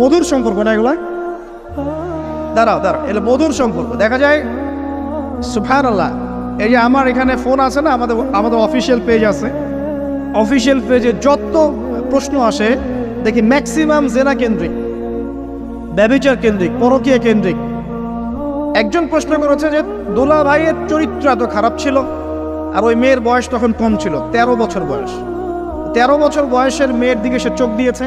মধুর সম্পর্ক না এগুলা? দাঁড়াও দাঁড়াও এগুলো মধুর সম্পর্ক। দেখা যায় সুফান আল্লাহ এই যে আমার এখানে ফোন আছে না, আমাদের আমাদের অফিসিয়াল পেজ আছে। অফিসিয়াল পেজে যত প্রশ্ন আসে, দেখি ম্যাক্সিমাম জেনা কেন্দ্রিক, ব্যবিচার কেন্দ্রিক, পরকীয় কেন্দ্রিক। একজন প্রশ্ন করেছে যে, দোলা ভাইয়ের চরিত্র এত খারাপ ছিল, আর ওই মেয়ের বয়স তখন কম ছিল, তেরো বছর বয়স। তেরো বছর বয়সের মেয়ের দিকে সে চোখ দিয়েছে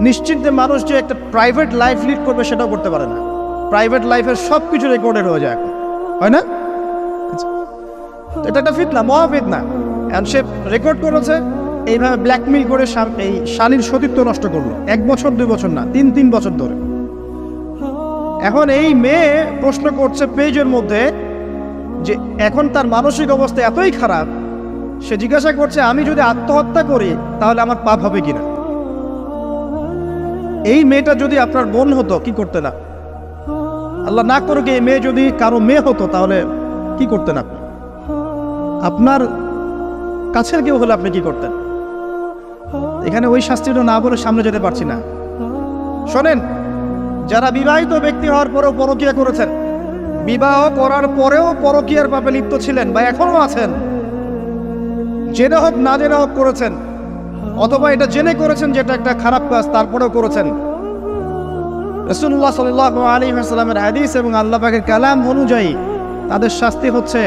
নিশ্চিন্তে মানুষ যে একটা প্রাইভেট লাইফ লিড করবে সেটাও করতে পারে না। প্রাইভেট লাইফের সব কিছু রেকর্ডেড হয়ে যায় এখন। হয় না? আচ্ছা। এটা একটা ফিতনা মহা ফিতনা এখন সে রেকর্ড করেছে, এইভাবে ব্ল্যাকমেইল করে এই শালীর সতীত্ব নষ্ট করল। এক বছর, দুই বছর না, তিন তিন বছর ধরে। এখন এই মেয়ে প্রশ্ন করছে পেজের মধ্যে যে, এখন তার মানসিক অবস্থা এতই খারাপ, সে জিজ্ঞাসা করছে, আমি যদি আত্মহত্যা করি, তাহলে আমার পাপ হবে কিনা? এই মেয়েটা যদি আপনার বোন হতো, কি করতে না? আল্লাহ না করুক, এই মেয়ে যদি কারও মেয়ে হতো, তাহলে কি করতেন আপনি আপনার কাছের কেউ হলে আপনি কি করতেন? এখানে ওই শাস্তিটা না বলে সামনে যেতে পারছি না। শোনেন, যারা বিবাহিত ব্যক্তি হওয়ার পরেও পরকিয়া করেছেন, বিবাহ করার পরেও পরকিয়ার পাপে লিপ্ত ছিলেন বা এখনও আছেন, জেনে হোক, না জেনে হোক করেছেন অথবা এটা জেনে করেছেন যেটা একটা খারাপ কাজ, তারপরেও করেছেন। রসুল্লাহ সাল আলী সাল্লামের হাদিস এবং আল্লাহ পাকের কালাম অনুযায়ী তাদের শাস্তি হচ্ছে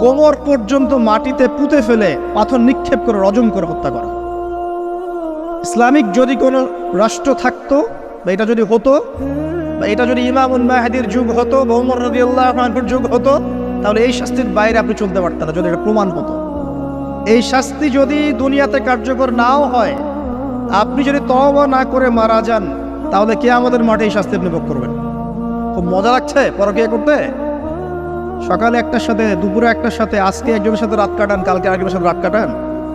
কোমর পর্যন্ত মাটিতে পুঁতে ফেলে পাথর নিক্ষেপ করে, রজম করে হত্যা করা। ইসলামিক যদি কোনো রাষ্ট্র থাকতো বা এটা যদি হতো বা এটা যদি ইমামুল মাহাদির যুগ হতো বা উমর রদি আল্লাহর যুগ হতো, তাহলে এই শাস্তির বাইরে আপনি চলতে পারতেন না, যদি এটা প্রমাণ হতো। এই শাস্তি যদি দুনিয়াতে কার্যকর নাও হয়, আপনি যদি তওবা না করে মারা যান, তাহলে কে আমাদের মাঠে এই শাস্তি আপনি ভোগ করবেন? খুব মজা লাগছে পরকিয়া করতে? সকালে একটার সাথে, দুপুরে একটার সাথে, আজকে একজনের সাথে রাত কাটান, কালকে আরেকজনের সাথে রাত কাটান,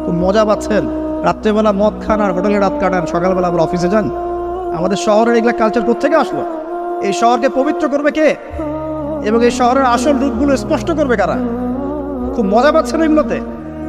খুব মজা পাচ্ছেন। রাত্রেবেলা মদ খান আর হোটেলে রাত কাটান, সকালবেলা আবার অফিসে যান। আমাদের শহরের এগুলা কালচার কোথেকে আসলো? এই শহরকে পবিত্র করবে কে? এবং এই শহরের আসল রূপগুলো স্পষ্ট করবে কারা? খুব মজা পাচ্ছেন এগুলোতে।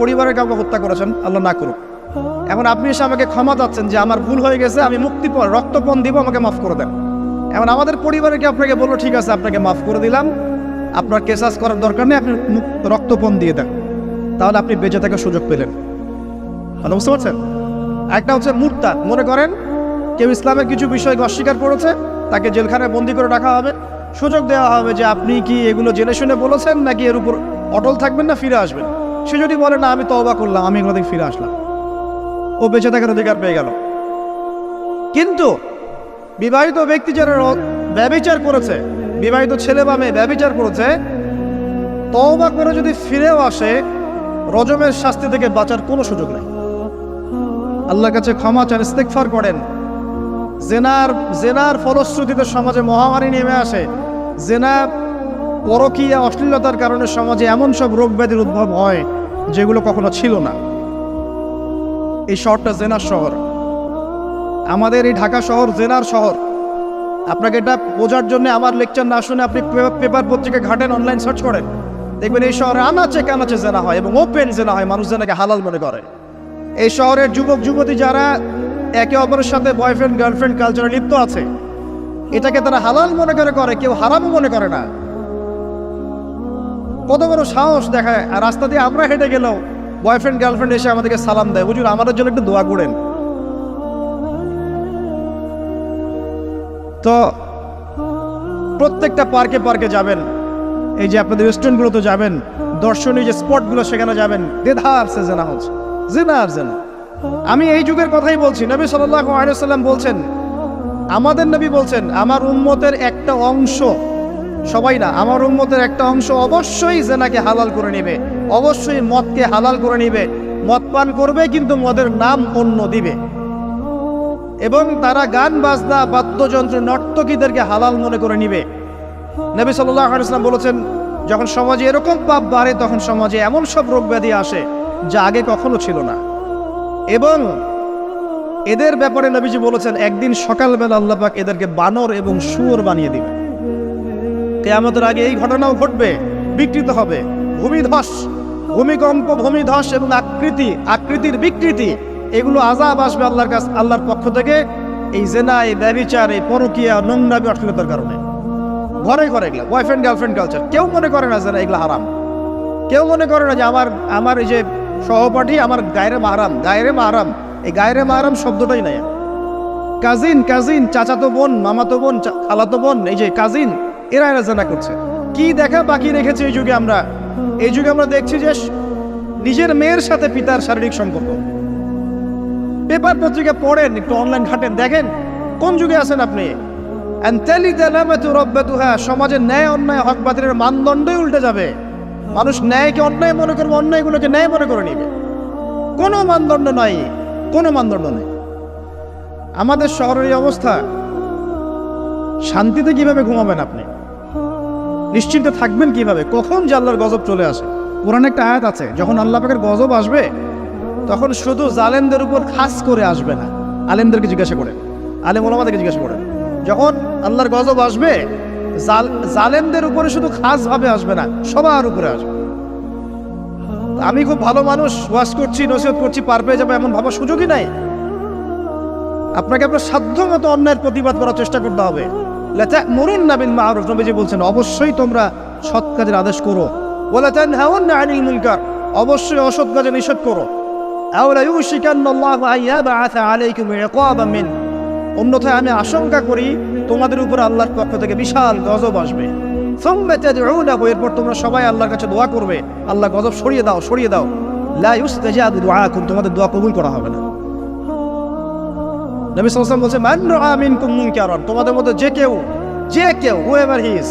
পরিবারের কাউকে হত্যা করেছেন, আল্লাহ না করুক। এখন আপনি এসে আমাকে ক্ষমা চাচ্ছেন যে আমার ভুল হয়ে গেছে, আমি মুক্তিপণ রক্তপণ দিব, আমাকে মাফ করে দেন। এখন আমাদের পরিবারে কি আপনাকে বলল, ঠিক আছে, আপনাকে মাফ করে দিলাম। আপনার কেসাস করার দরকার নেই, আপনি রক্তপণ দিয়ে দেন। তাহলে আপনি বেঁচে থাকার সুযোগ পেলেন। ভালো বুঝতে পারছেন? একটা হচ্ছে মুর্তা মনে করেন, কেউ ইসলামের কিছু বিষয়কে অস্বীকার করেছে, তাকে জেলখানায় বন্দি করে রাখা হবে। সুযোগ দেওয়া হবে যে আপনি কি এগুলো জেনে শুনে বলেছেন, নাকি এর উপর অটল থাকবেন না, ফিরে আসবেন? সে যদি বলে, না, আমি তওবা করলাম, আমি এগুলো থেকে ফিরে আসলাম। ও বেঁচে থাকার অধিকার পেয়ে গেল। কিন্তু বিবাহিত ব্যক্তি যারা র- ব্যভিচার করেছে, বিবাহিত ছেলে বা মেয়ে ব্যভিচার করেছে, তওবা করে যদি ফিরেও আসে, রজমের শাস্তি থেকে বাঁচার কোনো সুযোগ নেই। আল্লাহর কাছে ক্ষমা চান ইস্তেকফার করেন। জেনার জেনার ফলশ্রুতিতে সমাজে মহামারী নেমে আসে। জেনা পরকীয়া অশ্লীলতার কারণে সমাজে এমন সব রোগ ব্যাধির উদ্ভব হয়। যেগুলো কখনো ছিল না। এই শহরটা জেনার শহর। আমাদের এই ঢাকা শহর জেনার শহর। আপনাকে এটা বোঝার জন্য আমার লেকচার না শুনে আপনি পেপার পত্রিকা ঘাটেন অনলাইন সার্চ করেন। দেখবেন এই শহরে আনাচে কানাচে জেনা হয় এবং ওপেন জেনা হয়, মানুষ জেনাকে হালাল মনে করে। এই শহরের যুবক, যুবতী যারা একে অপরের সাথে বয়ফ্রেন্ড গার্লফ্রেন্ড কালচারে লিপ্ত আছে, এটাকে তারা হালাল মনে করে করে, কেউ হারামও মনে করে না। কত বড় সাহস, দেখায়। আর রাস্তা দিয়ে আমরা হেঁটে গেলেও বয়ফ্রেন্ড গার্লফ্রেন্ড এসে আমাদেরকে সালাম দেয়। বুঝুন আমাদের জন্য একটু দোয়া করেন। তো প্রত্যেকটা পার্কে পার্কে যাবেন। এই যে আপনাদের রেস্টুরেন্টগুলোতে যাবেন, দর্শনীয় যে স্পটগুলো, সেখানে যাবেন। দেধার সে জেনা হচ্ছে। জেনা আর জেনা। আমি এই যুগের কথাই বলছি। নবী সাল্লাহ আলিয়াল্লাম বলছেন, আমাদের নবী বলছেন, আমার উম্মতের একটা অংশ সবাই না, আমার উম্মতের একটা অংশ অবশ্যই জেনাকে হালাল করে নেবে। অবশ্যই মদকে হালাল করে নেবে। মদ পান করবে, কিন্তু মদের নাম অন্য দিবে। এবং তারা গান, বাজনা, বাদ্যযন্ত্র নর্তকীদেরকে হালাল মনে করে নিবে। নবী সাল্লাহ আলাইসলাম বলেছেন, যখন সমাজে এরকম পাপ বাড়ে, তখন সমাজে এমন সব রোগ ব্যাধি আসে, যা আগে কখনো ছিল না। এবং এদের ব্যাপারে নবীজি বলেছেন, একদিন সকালবেলা আল্লাহ পাক এদেরকে বানর এবং শুয়োর বানিয়ে দিবে কেয়ামতের আগে এই ঘটনাও ঘটবে, বিকৃত হবে। ভূমিধস, ভূমিকম্প, ভূমিধস এবং আকৃতি, আকৃতির বিকৃতি, এগুলো আজাব আসবে আল্লাহর কাছ, আল্লাহর পক্ষ থেকে। এই জেনা এই ব্যবিচার এই পরকিয়া, নোংরামি অশ্লীলতার কারণে। ঘরে ঘরে এগুলো বয়ফ্রেন্ড গার্লফ্রেন্ড কালচার কেউ মনে করে না যে এগুলো হারাম। কেউ মনে করে না যে আমার আমার এই যে সহপাঠী, আমার গায়ের মাহারাম গায়ের মাহারাম। এই গায়ের মাহারাম শব্দটাই নাই। কাজিন কাজিন, চাচাতো বোন, মামাতো বোন খালাতো বোন, এই যে কাজিন এরা এরা জানা করছে। কি দেখা বাকি রেখেছে এই যুগে আমরা? এই যুগে আমরা দেখছি যে নিজের মেয়ের সাথে পিতার শারীরিক সম্পর্ক। পেপার পত্রিকা পড়েন, একটু অনলাইন ঘাটেন, দেখেন কোন যুগে আছেন আপনি? সমাজের ন্যায় অন্যায়, হক বাতিলের মানদণ্ডই উল্টে যাবে। মানুষ ন্যায়কে অন্যায় মনে করবে, অন্যায়গুলোকে ন্যায় মনে করে নিবে। কোনো মানদণ্ড নাই, কোনো মানদণ্ড নেই। আমাদের শহরের অবস্থা, শান্তিতে কীভাবে ঘুমাবেন আপনি? নিশ্চিন্তে থাকবেন কীভাবে? কখন যে আল্লাহর গজব চলে আসে? কোরআন একটা আয়াত আছে, যখন আল্লাহ পাকের গজব আসবে, তখন শুধু জালেমদের উপর খাস করে আসবে না, আলেমদেরকে জিজ্ঞাসা করেন আলেম ওলামাদেরকে জিজ্ঞাসা করেন যখন আল্লাহর গজব আসবে, জাল, জালেমদের উপরে শুধু খাস ভাবে আসবে না, সবার উপরে আসবে। আমি খুব ভালো মানুষ, ওয়াজ করছি, নসিহত করছি, পার পেয়ে যাব এমন ভাবার সুযোগই নাই। আপনাকে আপনার সাধ্য মতো অন্যায়ের প্রতিবাদ করার চেষ্টা করতে হবে। লেতা মরুন না বিল মারুফ নবীজি বলছেন, অবশ্যই তোমরা সৎ কাজের আদেশ করো। ওয়ালা তানহাউন্না আনিল মুনকার। অবশ্যই অসৎ কাজে নিষেধ করো। আওলা ইউশিকান্না আল্লাহু আন ইয়াবআথা আলাইকুম ইকাবাম মিন। অন্যথায় আমি আশঙ্কা করি, তোমাদের উপর আল্লাহর পক্ষ থেকে বিশাল গজব আসবে। এরপর তোমরা সবাই আল্লাহর কাছে দোয়া করবে। আল্লাহ গজব সরিয়ে দাও সরিয়ে দাও। লা তোমাদের দোয়া কবুল করা হবে না। নবী ওয়াসাল্লাম বলছে, মান রাআ মিনকুম মুনকারান। তোমাদের মধ্যে যে কেউ যে কেউ হুএভার হি ইজ